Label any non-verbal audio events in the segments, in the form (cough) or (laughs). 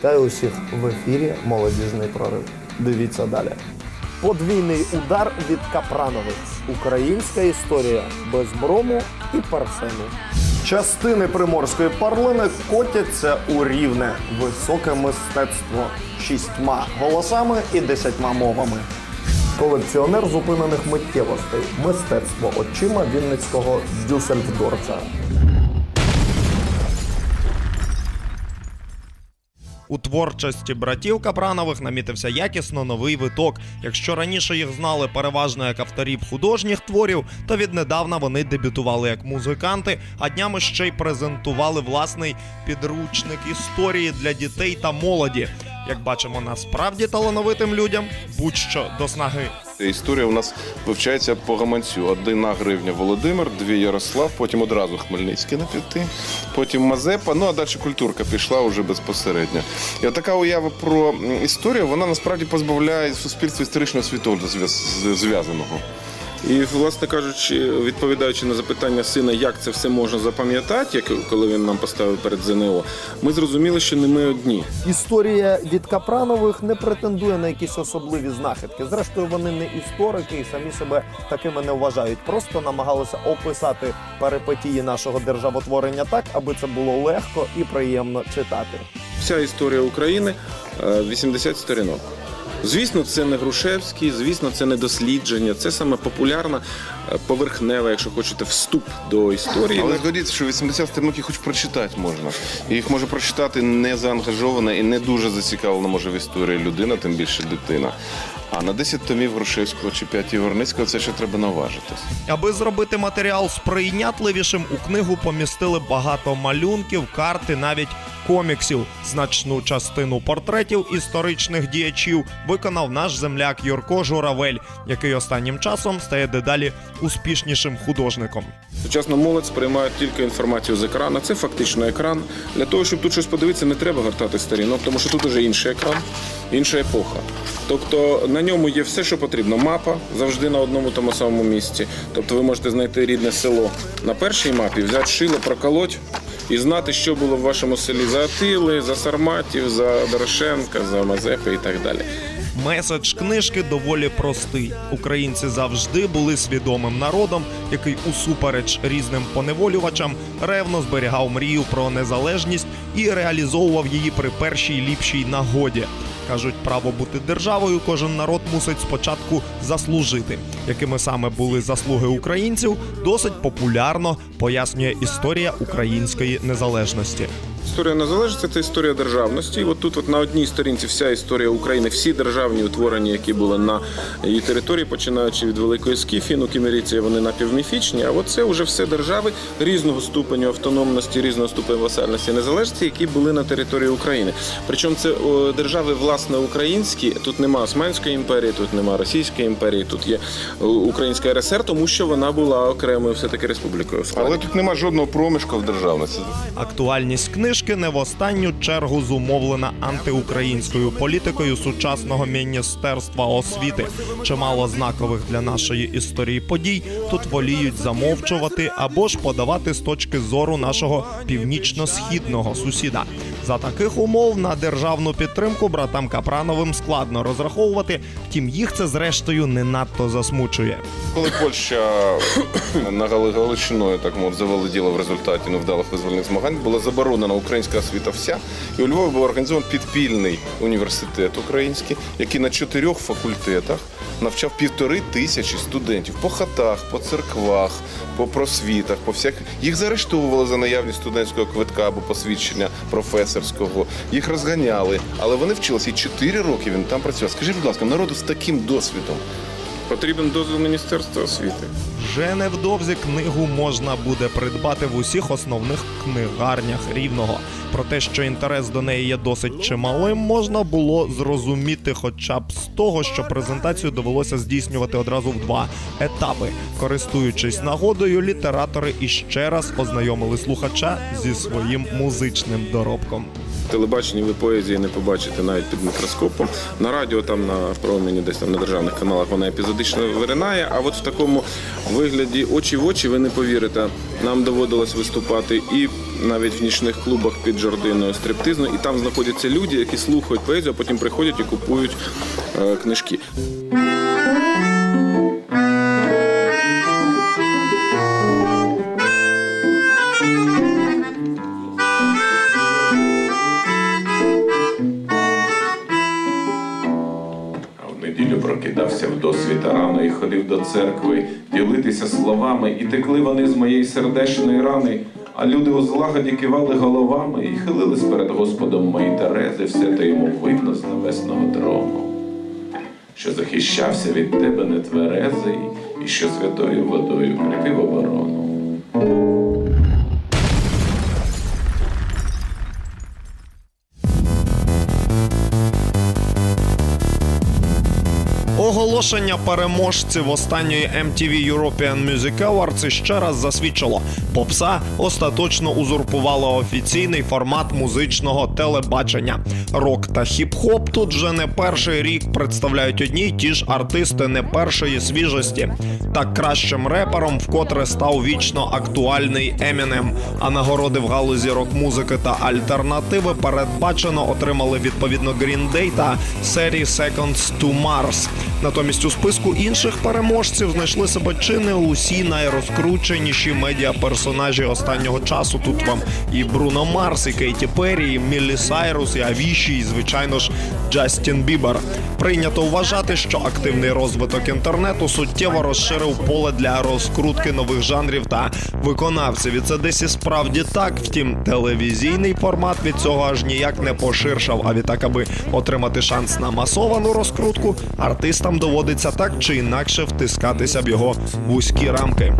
Вітаю усіх в ефірі Молодіжний прорив. Дивіться далі. Подвійний удар від Капранових. Українська історія без брому і парфену. Частини приморської парлини котяться у рівне високе мистецтво шістьма голосами і десятьма мовами. Колекціонер зупинених миттєвостей. Мистецтво очима Вінницького Дюссельдорфа. У творчості братів Капранових намітився якісно новий виток. Якщо раніше їх знали переважно як авторів художніх творів, то віднедавна вони дебютували як музиканти, а днями ще й презентували власний підручник історії для дітей та молоді. Як бачимо, насправді талановитим людям будь-що до снаги. Історія у нас вивчається по гаманцю. Одна гривня Володимир, дві Ярослав, потім одразу Хмельницький на п'яти, потім Мазепа. Ну а далі культурка пішла вже безпосередньо. І така уява про історію, вона насправді позбавляє суспільство історичного світогляду зв'яз- зв'язаного. І, власне кажучи, відповідаючи на запитання сина, як це все можна запам'ятати, як коли він нам поставив перед ЗНО, ми зрозуміли, що не ми одні. Історія від Капранових не претендує на якісь особливі знахідки. Зрештою, вони не історики і самі себе такими не вважають. Просто намагалися описати перипетії нашого державотворення так, аби це було легко і приємно читати. Вся історія України е, 80 сторінок. Звісно, це не Грушевський, звісно, це не дослідження, це саме популярна, е, поверхнева, якщо хочете, вступ до історії. Але згодіться, що 80 сторінок їх хоч прочитати можна. Їх може прочитати не заангажована і не дуже зацікавлена може в історії людина, тим більше дитина. А на 10 томів Грушевського чи 5 Єворницького це ще треба наважитись. Аби зробити матеріал сприйнятливішим, у книгу помістили багато малюнків, карт і навіть коміксів. Значну частину портретів історичних діячів виконав наш земляк Юрко Журавель, який останнім часом стає дедалі успішнішим художником. Сучасна молодь сприймає тільки інформацію з екрану. Це фактично екран. Для того, щоб тут щось подивитися, не треба гортати сторінок, тому що тут уже інший екран, інша епоха. Тобто на ньому є все, що потрібно. Мапа завжди на одному тому самому місці. Тобто ви можете знайти рідне село на першій мапі, взяти шило, проколоть і знати, що було в вашому селі за Атили, за Сарматів, за Дорошенка, за Мазепи і так далі. Меседж книжки доволі простий. Українці завжди були свідомим народом, який усупереч різним поневолювачам ревно зберігав мрію про незалежність і реалізовував її при першій ліпшій нагоді. Кажуть, право бути державою кожен народ мусить спочатку заслужити. Якими саме були заслуги українців, досить популярно пояснює історія української незалежності. Історія незалежності це історія державності. І от тут, от на одній сторінці, вся історія України, всі державні утворення, які були на її території, починаючи від Великої Скіфії, ну Кімерійці, вони напівміфічні. А от це вже все держави різного ступеню автономності, різного ступеню васальності, незалежності, які були на території України. Причому це о, держави власне українські. Тут нема Османської імперії, тут нема Російської імперії, тут є Українська РСР, тому що вона була окремою все таки республікою. Але тут нема жодного проміжку в державності. Актуальність книжки не в останню чергу зумовлена антиукраїнською політикою сучасного міністерства освіти. Чимало знакових для нашої історії подій тут воліють замовчувати або ж подавати з точки зору нашого північно-східного сусіда. За таких умов на державну підтримку братам Капрановим складно розраховувати. Втім, їх це зрештою не надто засмучує. Коли Польща на Галичиною так мов заволоділа в результаті невдалих визвольних змагань, була заборонена українська освіта вся. І у Львові був організований підпільний університет український, який на чотирьох факультетах навчав півтори тисячі студентів по хатах, по церквах, по просвітах, по всяких. Їх заарештовували за наявність студентського квитка або посвідчення професорського. Їх розганяли, але вони вчилися і чотири роки. Він там працював. Скажіть, будь ласка, народу з таким досвідом. Потрібен дозвіл Міністерства освіти. Вже невдовзі книгу можна буде придбати в усіх основних книгарнях рівного. Про те, що інтерес до неї є досить чималим, можна було зрозуміти хоча б з того, що презентацію довелося здійснювати одразу в два етапи. Користуючись нагодою, літератори іще раз ознайомили слухача зі своїм музичним доробком. Телебаченні ви поезії не побачите навіть під мікроскопом. На радіо, там на промені, десь там на державних каналах вона епізодично виринає. А от в такому вигляді очі в очі ви не повірите. Нам доводилось виступати і навіть в нічних клубах під Жординою стриптизну, і там знаходяться люди, які слухають поезію, а потім приходять і купують е, книжки. В досвіта рано і ходив до церкви, ділитися словами, і текли вони з моєї сердечної рани. А люди у злагоді кивали головами і хилились перед Господом мої Терези, все те йому видно з небесного трону, що захищався від тебе нетверезий, і що святою водою кріпив оборону. Оголошення переможців останньої MTV European Music Awards ще раз засвідчило, попса остаточно узурпувала офіційний формат музичного телебачення. Рок та хіп-хоп тут вже не перший рік представляють одні й ті ж артисти не першої свіжості. Так кращим репером вкотре став вічно актуальний Емінем. А нагороди в галузі рок-музики та альтернативи передбачено отримали відповідно Green Day та серії Seconds to Mars. Натомість у списку інших переможців знайшли себе чи не усі найрозкрученіші медіаперсонажі останнього часу. Тут вам і Бруно Марс, і Кейті Перрі, і Міллі Сайрус, і Авіші, і звичайно ж Джастін Бібер. Прийнято вважати, що активний розвиток інтернету суттєво розширив поле для розкрутки нових жанрів та виконавців. І це десь і справді так. Втім, телевізійний формат від цього аж ніяк не поширшав. А відтак, аби отримати шанс на масовану розкрутку, артистам доводиться так чи інакше втискатися в його вузькі рамки.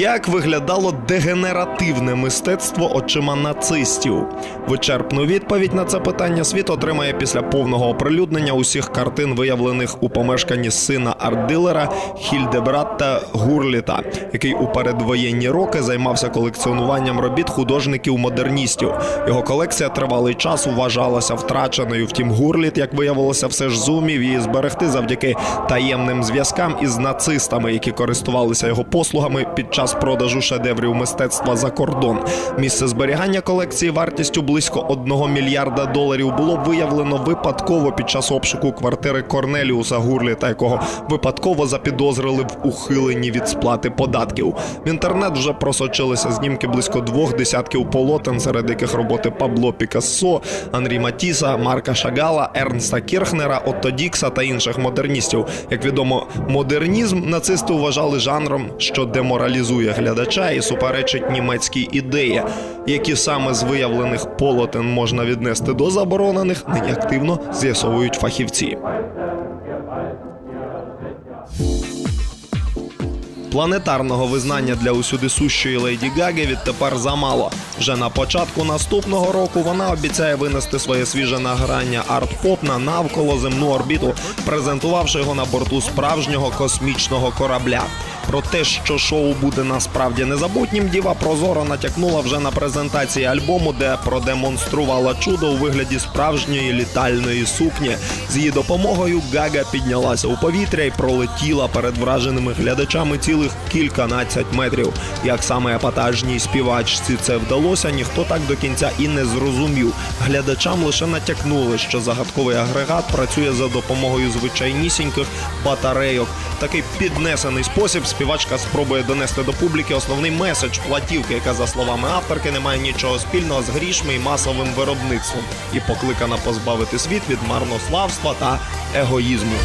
Як виглядало дегенеративне мистецтво очима нацистів? Вичерпну відповідь на це питання світ отримає після повного оприлюднення усіх картин, виявлених у помешканні сина арт-дилера Хільдебратта Гурліта, який у передвоєнні роки займався колекціонуванням робіт художників-модерністів. Його колекція тривалий час вважалася втраченою. Втім, Гурліт, як виявилося, все ж зумів її зберегти завдяки таємним зв'язкам із нацистами, які користувалися його послугами під час продажу шедеврів мистецтва за кордон. Місце зберігання колекції вартістю близько 1 мільярда доларів було виявлено випадково під час обшуку квартири Корнеліуса Гурліта, якого випадково запідозрили в ухиленні від сплати податків. В інтернет вже просочилися знімки близько двох десятків полотен, серед яких роботи Пабло Пікассо, Анрі Матіса, Марка Шагала, Ернста Кірхнера, Отто Дікса та інших модерністів. Як відомо, модернізм нацисти вважали жанром, що деморалізує глядача і суперечить німецькій ідеї, які саме з виявлених полотен можна віднести до заборонених, нині активно з'ясовують фахівці. Планетарного визнання для усюди сущої Леді Гаги відтепер замало. Вже на початку наступного року вона обіцяє винести своє свіже награння арт-поп на навколоземну орбіту, презентувавши його на борту справжнього космічного корабля. Про те, що шоу буде насправді незабутнім, діва прозоро натякнула вже на презентації альбому, де продемонструвала чудо у вигляді справжньої літальної сукні. З її допомогою Гага піднялася у повітря і пролетіла перед враженими глядачами цілих кільканадцять метрів. Як саме епатажній співачці це вдалося, ніхто так до кінця і не зрозумів. Глядачам лише натякнули, що загадковий агрегат працює за допомогою звичайнісіньких батарейок. Такий піднесений спосіб співачка спробує донести до публіки основний меседж платівки, яка, за словами авторки, не має нічого спільного з грішми і масовим виробництвом, і покликана позбавити світ від марнославства та егоїзму.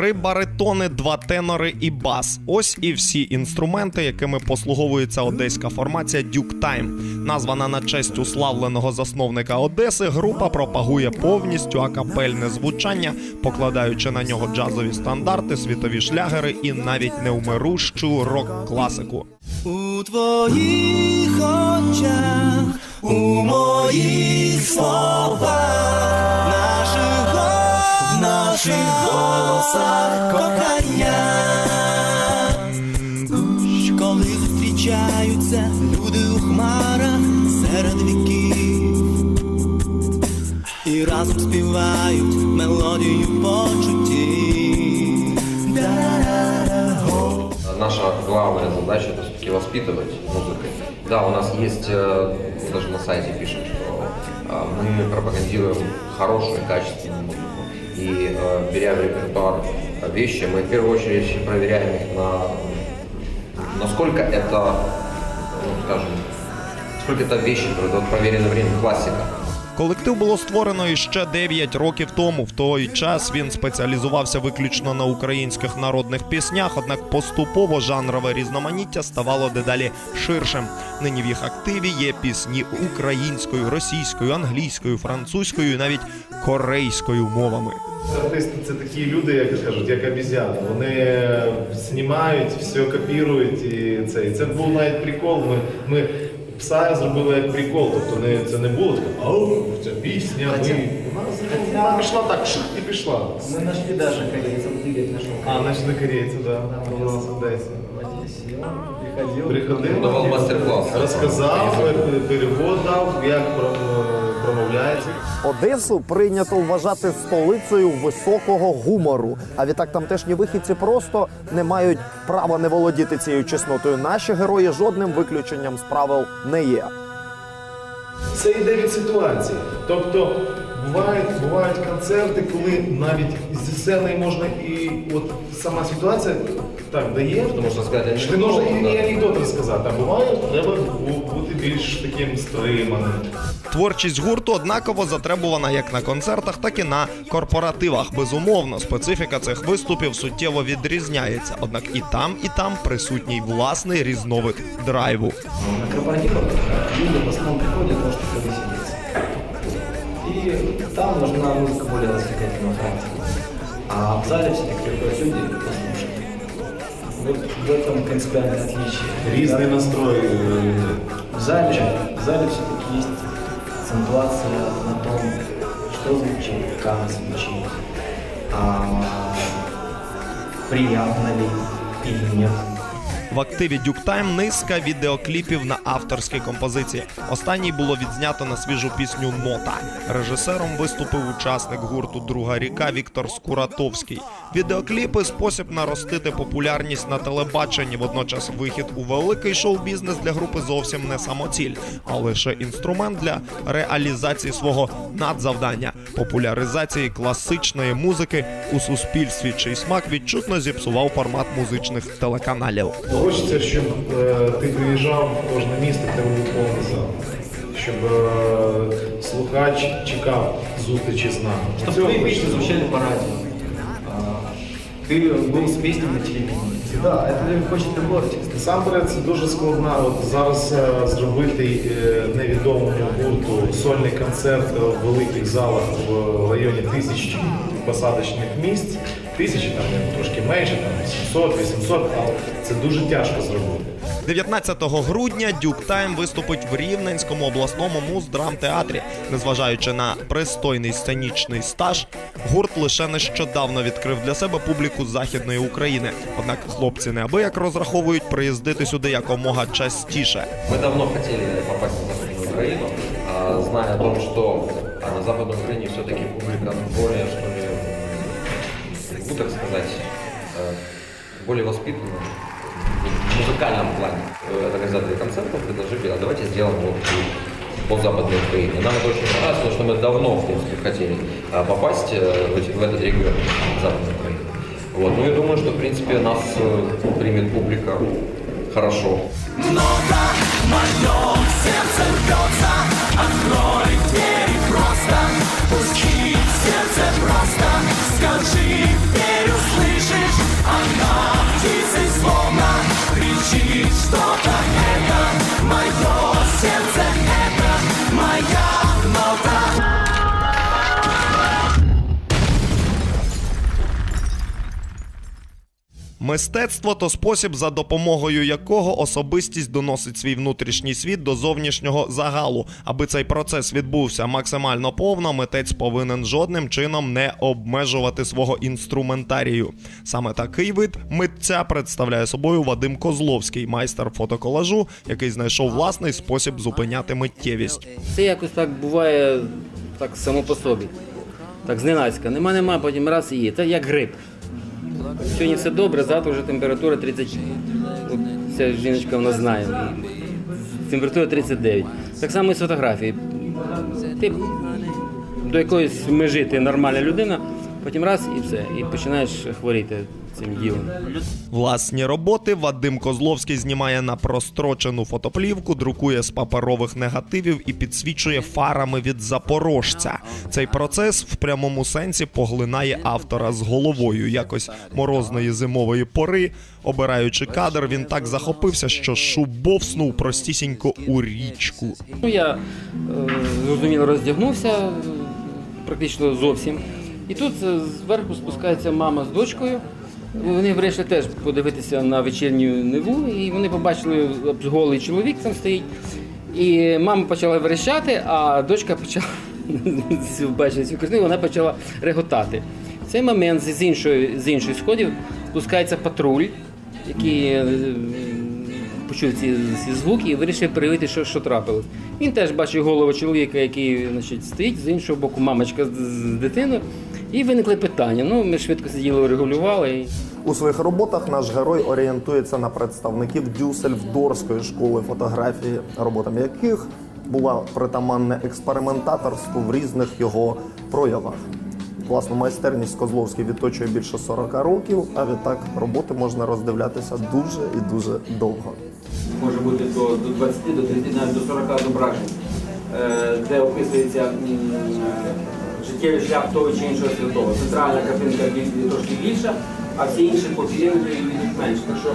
Три баритони, два тенори і бас. Ось і всі інструменти, якими послуговується одеська формація Duke Time. Названа на честь уславленого засновника Одеси, група пропагує повністю акапельне звучання, покладаючи на нього джазові стандарти, світові шлягери і навіть неумирущу рок-класику. У твоїх очах, у моїх словах, наших голосах кохання. Коли зустрічаються люди у хмарах серед віків і разом співають мелодію почуттів. Да-да-да-го. Наша главная задача это все-таки воспитывать музыкой. Да, у нас есть, э, мы даже на сайте пишем, что э, мы пропагандируем хорошую, качественную музыку. И э, беря в репертуар э, вещи, мы в первую очередь проверяем их на насколько это, ну, скажем, сколько это вещи, которые вот проверено время классика. Колектив було створено іще 9 років тому. В той час він спеціалізувався виключно на українських народних піснях, однак поступово жанрове різноманіття ставало дедалі ширшим. Нині в їх активі є пісні українською, російською, англійською, французькою і навіть корейською мовами. Артисти це такі люди, як кажуть, як обізяни. Вони знімають, все копірують і це. І це був навіть прикол. Ми, ми пса зробили як прикол. Тобто не, це не було таке, ау, ця пісня, ми. Вона, пішла так, шик і пішла. Мы нашли даже корейцев, Игорь нашел. А, значить, корейці, да. У нас в Одесі. В Одессе. И он приходил. Приходив, Давав мастер-клас. розказав, пер- перевод дав, як про- промовляється. Одесу прийнято вважати столицею високого гумору. А відтак тамтешні вихідці просто не мають права не володіти цією чеснотою. Наші герої жодним виключенням з правил не є. Це йде від ситуації. Тобто бувають, бувають концерти, коли навіть зі сцени можна і от сама ситуація так дає. Что можно сказать Що ти можеш і, анекдот, і анекдот розказати, а буває, треба бу- бути більш таким стриманим. Творчість гурту однаково затребувана як на концертах, так і на корпоративах. Безумовно, специфіка цих виступів суттєво відрізняється. Однак і там, і там присутній власний різновид драйву. На корпоративах люди в основном приходят того, чтобы повеселиться. Там нужна музыка более развлекательного характера. А в зале все-таки приходят люди послушать. Вот в этом принципиальное отличие. Різний Да. настрой. е, В зале, в зале все-таки есть акцентуация на том, что звучит, как звучит, а, приятно ли или нет. В активі Duke Time низка відеокліпів на авторські композиції. Останній було відзнято на свіжу пісню Нота. Режисером виступив учасник гурту Друга ріка Віктор Скуратовський. Відеокліпи спосіб наростити популярність на телебаченні. Водночас вихід у великий шоу-бізнес для групи зовсім не самоціль, а лише інструмент для реалізації свого надзавдання популяризації класичної музики у суспільстві, чий смак відчутно зіпсував формат музичних телеканалів. Хочеться, щоб е, ти приїжджав в кожне місто, тебе був повний зал. Щоб е, слухач чекав зустрічі з нами. Чтобы Цього твои звучали по радио А, Ты был с песней на телевидении. Да, это хочет любой артист. Насамперед це дуже складно от зараз е, зробити е, невідомому гурту сольний концерт в великих залах в районі тисяч посадочних місць. Тисячі там ну, трошки менше, там 700, 800, але це дуже тяжко зробити. 19 грудня Duke Time виступить в Рівненському обласному муздрамтеатрі. Незважаючи на пристойний сценічний стаж, гурт лише нещодавно відкрив для себе публіку західної України. Однак хлопці неабияк розраховують приїздити сюди якомога частіше. Мы давно хотели попасть на Западную Украину, а, зная о том, что на Западной Украине все-таки публика более, что ли, ну, так сказать, э, более воспитанная в музыкальном плане. Э, Организаторы концертов предложили, а давайте сделаем вот по Западной Украине. Нам это очень понравилось, потому что мы давно, в принципе, хотели а, попасть э, в этот регион Западной Украины. Вот. Ну и думаю, что, в принципе, нас э, примет публика хорошо. В моем сердце бьется Мистецтво то спосіб, за допомогою якого особистість доносить свій внутрішній світ до зовнішнього загалу. Аби цей процес відбувся максимально повно, митець повинен жодним чином не обмежувати свого інструментарію. Саме такий вид митця представляє собою Вадим Козловський, майстер фотоколажу, який знайшов власний спосіб зупиняти миттєвість. Це якось так буває так само по собі. Так зненацька. Нема, нема, потім раз і є. Це як грип. Сьогодні все добре, завтра вже температура 30. От ця жіночка в нас знає. Температура 39. Так само і з фотографії. Ти до якоїсь межі ти нормальна людина, потім раз і все. І починаєш хворіти цим ділом. Власні роботи Вадим Козловський знімає на прострочену фотоплівку, друкує з паперових негативів і підсвічує фарами від запорожця. Цей процес в прямому сенсі поглинає автора з головою. Якось морозної зимової пори, обираючи кадр, він так захопився, що шубовснув простісінько у річку. Ну, я е, зрозуміло роздягнувся практично зовсім. І тут е, зверху спускається мама з дочкою. Вони вирішили теж подивитися на вечірню неву, і вони побачили голий чоловік там стоїть. І мама почала верещати, а дочка почала (laughs) бачила цю картину, вона почала реготати. В цей момент з іншої, з іншої сходів спускається патруль, який е, почув ці, ці звуки і вирішив перевірити, що, що трапилось. Він теж бачив голову чоловіка, який значить, стоїть, з іншого боку мамочка з, з дитиною. І виникли питання. Ну, ми швидко сиділи, регулювали. У своїх роботах наш герой орієнтується на представників Дюссельдорфської школи фотографії, роботам яких була притаманне експериментаторство в різних його проявах. Власну майстерність Козловський відточує більше 40 років, а відтак роботи можна роздивлятися дуже і дуже довго. може бути до, до 20, до 30, навіть до 40 зображень, е, де описується життєвий шлях того чи іншого святого. Центральна картинка трошки більша, а всі інші по периметру йдуть менше. Так що,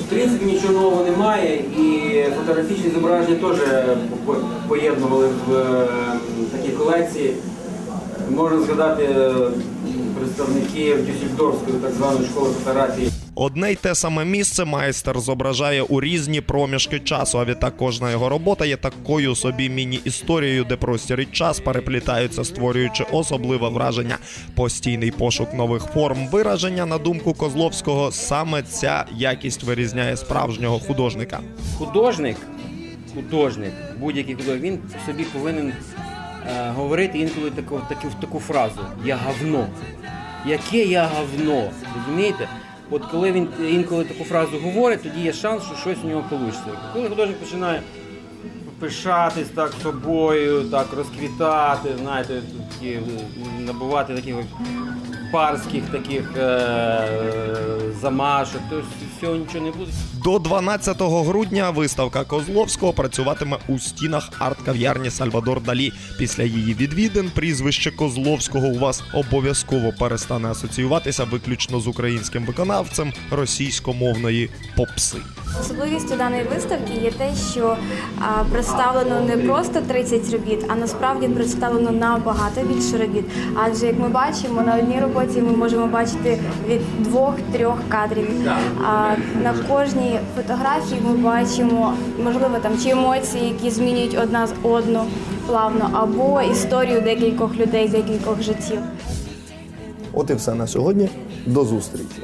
в принципі, нічого нового немає, і фотографічні зображення теж по- по- поєднували в е, такій колекції. Можна згадати е, представників Дюссельдорфської так званої школи фотографії. Одне й те саме місце майстер зображає у різні проміжки часу. А відтак кожна його робота є такою собі міні-історією, де простір і час переплітаються, створюючи особливе враження. Постійний пошук нових форм вираження, на думку Козловського, саме ця якість вирізняє справжнього художника. художник, художник, будь-який художник, він собі повинен е, говорити інколи таку, таку, таку фразу Я говно. Яке я говно? Розумієте? От коли він інколи таку фразу говорить, тоді є шанс, що щось у нього вийде. Коли художник починає пишатись так собою, так розквітати, знаєте, такі, е, набувати таких парських таких е- замашок, то цього нічого не буде. До 12 грудня виставка Козловського працюватиме у стінах арт-кав'ярні Сальвадор Далі. Після її відвідин прізвище Козловського у вас обов'язково перестане асоціюватися виключно з українським виконавцем російськомовної попси. Особливістю даної виставки є те, що а, представлено не просто 30 робіт, а насправді представлено набагато більше робіт. Адже як ми бачимо, на одній роботі ми можемо бачити від двох-трьох кадрів. А на кожній фотографії ми бачимо, можливо, там чи емоції, які змінюють одна з одну плавно, або історію декількох людей, декількох життів. От і все на сьогодні. До зустрічі.